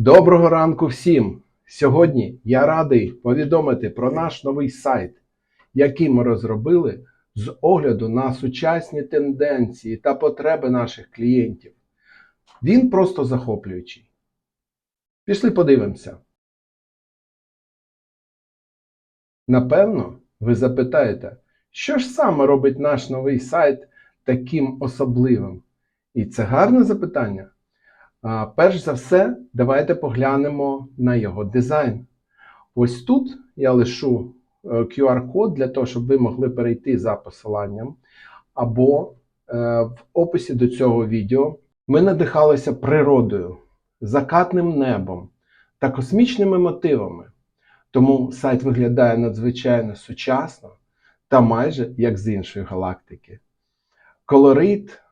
Доброго ранку всім! Сьогодні я радий повідомити про наш новий сайт, який ми розробили з огляду на сучасні тенденції та потреби наших клієнтів. Він просто захоплюючий. Пішли подивимося. Напевно, ви запитаєте, що ж саме робить наш новий сайт таким особливим? І це гарне запитання. Перш за все, давайте поглянемо на його дизайн. Ось тут я лишу е, QR-код для того, щоб ви могли перейти за посиланням. Або е, в описі до цього відео ми надихалися природою, закатним небом та космічними мотивами. Тому сайт виглядає надзвичайно сучасно та майже як з іншої галактики. Колорит,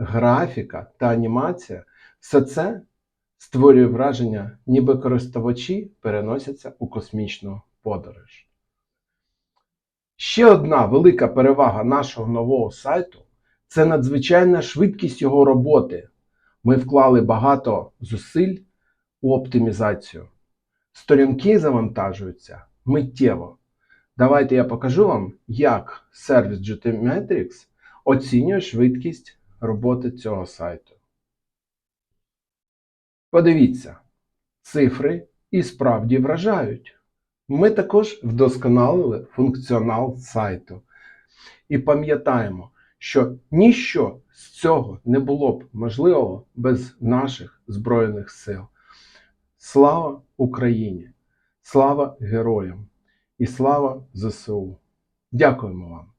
графіка та анімація все це створює враження, ніби користувачі переносяться у космічну подорож. Ще одна велика перевага нашого нового сайту це надзвичайна швидкість його роботи. Ми вклали багато зусиль у оптимізацію. Сторінки завантажуються миттєво. Давайте я покажу вам, як сервіс GTmetrix оцінює швидкість роботи цього сайту. Подивіться, цифри і справді вражають. Ми також вдосконалили функціонал сайту. І пам'ятаємо, що ніщо з цього не було б можливого без наших Збройних сил. Слава Україні! Слава героям! І слава ЗСУ! Дякуємо вам!